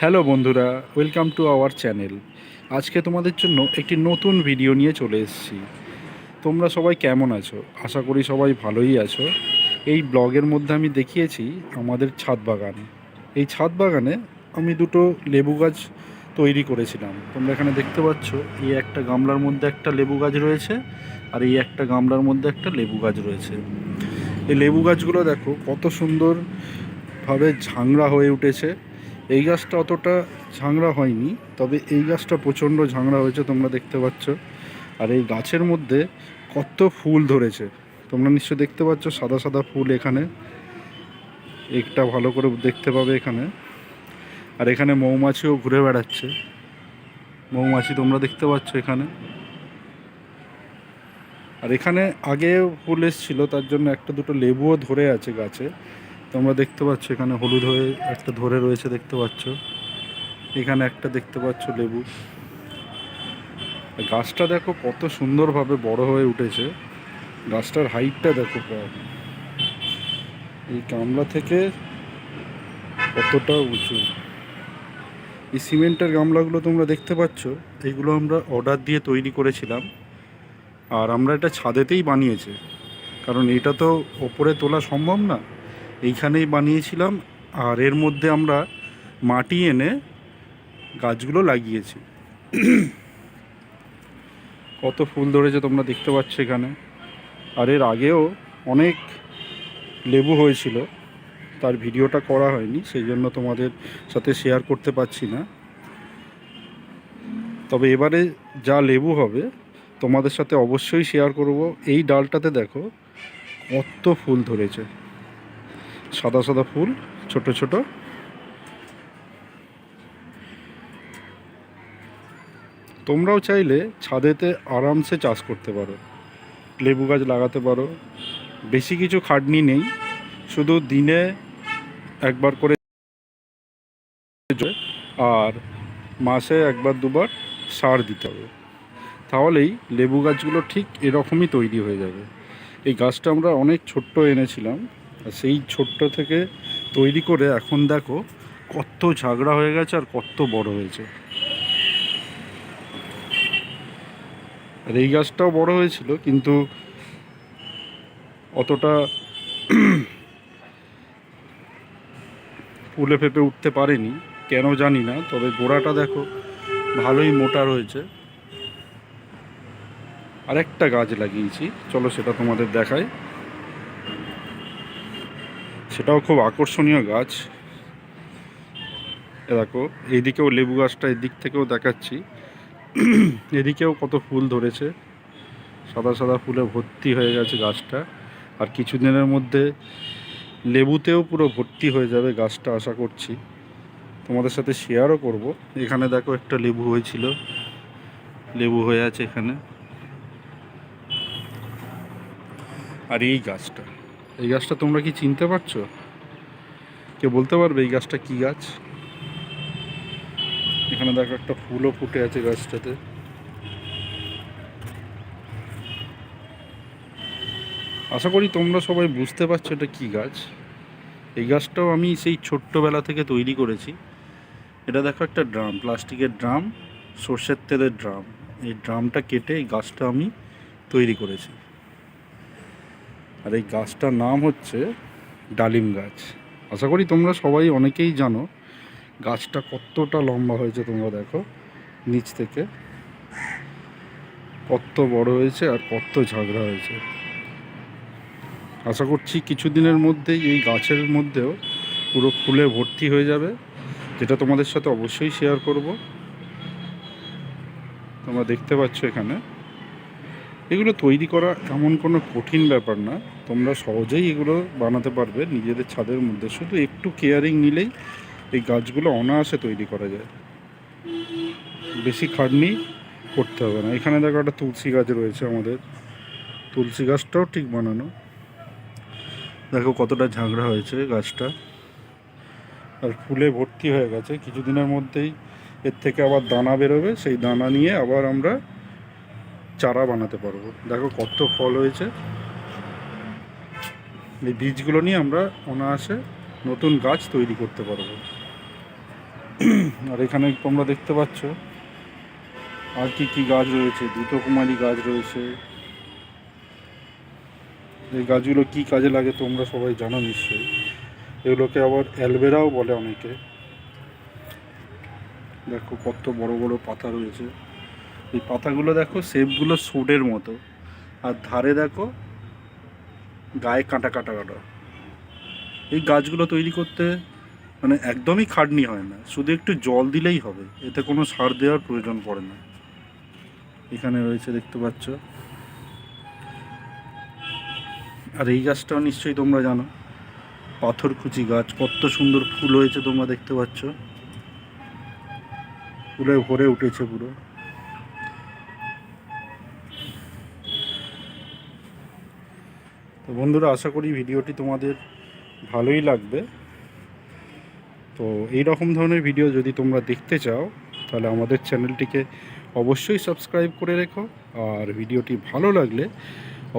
Hello বন্ধুরা, welcome to our channel. আজকে তোমাদের জন্য একটি নতুন ভিডিও নিয়ে চলে এসেছি। তোমরা সবাই কেমন আছো? আশা করি সবাই ভালোই আছো। এই ব্লগের মধ্যে আমি দেখিয়েছি আমাদের ছাদ বাগান। এই ছাদ বাগানে আমি দুটো লেবু গাছ তৈরি করেছিলাম। তোমরা এখানে দেখতে পাচ্ছ, এই একটা গামলার মধ্যে একটা লেবু গাছ রয়েছে আর এই একটা গামলার মধ্যে একটা লেবু গাছ রয়েছে। এই লেবু গাছগুলো দেখো, কত সুন্দরভাবে ঝাংড়া হয়ে উঠেছে। এই গাছটা অতটা ঝাংড়া হয়নি, তবে এই গাছটা প্রচণ্ড ঝাংড়া হয়েছে, তোমরা দেখতে পাচ্ছ। আর এই গাছের মধ্যে কত ফুল ধরেছে, তোমরা নিশ্চয় দেখতে পাচ্ছ, সাদা সাদা ফুল এখানে। একটা ভালো করে দেখতে পাবে এখানে। আর এখানে মৌমাছিও ঘুরে বেড়াচ্ছে। মৌমাছি তোমরা দেখতে পাচ্ছ এখানে। আর এখানে আগে ফুল এসেছিল, তার জন্য একটা দুটো লেবুও ধরে আছে গাছে। তোমরা দেখতে পাচ্ছ, এখানে হলুদ হয়ে একটা ধরে রয়েছে দেখতে পাচ্ছ। এখানে একটা দেখতে পাচ্ছ লেবু। গাছটা দেখো কত সুন্দরভাবে বড় হয়ে উঠেছে। গাছটার হাইটটা দেখো এই গামলা থেকে কতটা উঁচু। এই সিমেন্টের গামলাগুলো তোমরা দেখতে পাচ্ছ এইগুলো আমরা অর্ডার দিয়ে তৈরি করেছিলাম। আর আমরা এটা ছাদেতেই বানিয়েছি। কারণ এটা তো ওপরে তোলা সম্ভব না। এইখানেই বানিয়েছিলাম আর এর মধ্যে আমরা মাটি এনে গাছগুলো লাগিয়েছি। কত ফুল ধরেছে তোমরা দেখতে পাচ্ছ এখানে। আর এর আগেও অনেক লেবু হয়েছিল, তার ভিডিওটা করা হয়নি, সেই জন্য তোমাদের সাথে শেয়ার করতে পারছি না। তবে এবারে যা লেবু হবে, তোমাদের সাথে অবশ্যই শেয়ার করব। এই ডালটাতে দেখো কত ফুল ধরেছে। সাদা সাদা ফুল, ছোট ছোট। তোমরাও চাইলে ছাদেতে আরামসে চাষ করতে পারো। লেবু গাছ লাগাতে পারো। বেশি কিছু খাটনি নেই। শুধু দিনে একবার করে আর মাসে একবার দুবার সার দিতে হবে। তাহলেই লেবু গাছগুলো ঠিক এরকমই তৈরি হয়ে যাবে। এই গাছটা আমরা অনেক ছোট্ট এনেছিলাম। সেই ছোট্ট থেকে তৈরি করে এখন দেখো কত ঝাগড়া হয়ে গেছে আর কত বড় হয়েছে। আর এই গাছটাও বড় হয়েছিল, কিন্তু অতটা ফুলে ফেপে উঠতে পারেনি, কেন জানি না, তবে গোড়াটা দেখো ভালোই মোটা রয়েছে। আরেকটা গাছ লাগিয়েছি, চলো সেটা তোমাদের দেখাই। সেটাও খুব আকর্ষণীয় গাছ। দেখো, এইদিকেও লেবু গাছটা এদিক থেকেও দেখাচ্ছি। এদিকেও কত ফুল ধরেছে। সাদা সাদা ফুলে ভর্তি হয়ে গেছে গাছটা। আর কিছুদিনের মধ্যে লেবুতেও পুরো ভর্তি হয়ে যাবে গাছটা, আশা করছি। তোমাদের সাথে শেয়ারও করব। এখানে দেখো একটা লেবু হয়েছিল। লেবু হয়ে আছে এখানে। আর এই গাছটা। এই গাছটা তোমরা কি চিনতে পারছ? কেউ বলতে পারবে এই গাছটা কি গাছ? এখানে দেখো একটা ফুলও ফুটে আছে গাছটাতে। আশা করি তোমরা সবাই বুঝতে পারছ এটা কি গাছ। এই গাছটাও আমি সেই ছোট্টবেলা থেকে তৈরি করেছি। এটা দেখো একটা ড্রাম, প্লাস্টিকের ড্রাম, সর্ষের তেলের ড্রাম। এই ড্রামটা কেটে এই গাছটা আমি তৈরি করেছি। আর এই গাছটার নাম হচ্ছে ডালিম গাছ। আশা করি তোমরা সবাই অনেকেই জানো গাছটা কতটা লম্বা হয়েছে, তোমরা দেখো নিচ থেকে। কত বড় হয়েছে আর কত ঝগড়া হয়েছে। আশা করছি কিছুদিনের মধ্যেই এই গাছের মধ্যেও পুরো ফুলে ভর্তি হয়ে যাবে, যেটা তোমাদের সাথে অবশ্যই শেয়ার করব। তোমরা দেখতে পাচ্ছ এখানে। এগুলো তৈরি করা এমন কোনো কঠিন ব্যাপার না। তোমরা সহজেই এগুলো বানাতে পারবে নিজেদের ছাদের মধ্যে। শুধু একটু কেয়ারিং নিলেই এই গাছগুলো অনায়াসে তৈরি করা যায়। বেশি খাটনি করতে হবে না। এখানে দেখো একটা তুলসী গাছ রয়েছে আমাদের। তুলসী গাছটাও ঠিক বানানো। দেখো কতটা ঝাঁকড়া হয়েছে গাছটা। আর ফুলে ভর্তি হয়ে গেছে। কিছুদিনের মধ্যেই এর থেকে আবার দানা বেরোবে। সেই দানা নিয়ে আবার আমরা চারা বানাতে পারব। দেখো কত ফল হয়েছে। এই বীজগুলো নিয়ে আমরা অনায়াসে নতুন গাছ তৈরি করতে পারব। আর এখানে তোমরা দেখতে পাচ্ছ, আর কি কি গাছ রয়েছে? দুটো কুমারী গাছ রয়েছে। এই গাছগুলো কি কাজে লাগে তোমরা সবাই জানো নিশ্চয়ই। এগুলোকে আবার অ্যালবেরাও বলে অনেকে। দেখো কত বড় বড় পাতা রয়েছে। এই পাতাগুলো দেখো শেপগুলো সুডের মতো। আর ধারে দেখো গায়ে কাঁটা কাঁটা কাটা। এই গাছগুলো তৈরি করতে মানে একদমই খাটনি হয় না। শুধু একটু জল দিলেই হবে। এতে কোনো সার দেওয়ার প্রয়োজন পড়ে না। এখানে রয়েছে দেখতে পাচ্ছ। আর এই গাছটাও নিশ্চয়ই তোমরা জানো। পাথরকুচি গাছ, কত সুন্দর ফুল হয়েছে তোমরা দেখতে পাচ্ছ। ফুলে ভরে উঠেছে পুরো। তো বন্ধুরা, আশা করি ভিডিওটি তোমাদের ভালোই লাগবে। তো এই রকম ধরনের ভিডিও যদি তোমরা দেখতে চাও, তাহলে আমাদের চ্যানেলটিকে অবশ্যই সাবস্ক্রাইব করে রেখো। আর ভিডিওটি ভালো লাগলে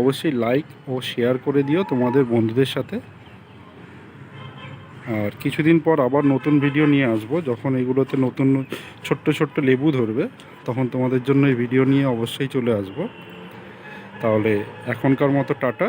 অবশ্যই লাইক ও শেয়ার করে দিও তোমাদের বন্ধুদের সাথে। আর কিছুদিন পর আবার নতুন ভিডিও নিয়ে আসব। যখন এগুলোতে নতুন ছোট্ট ছোট্ট লেবু ধরবে, তখন তোমাদের জন্য এই ভিডিও নিয়ে অবশ্যই চলে আসব। তাহলে এখনকার মতো টাটা।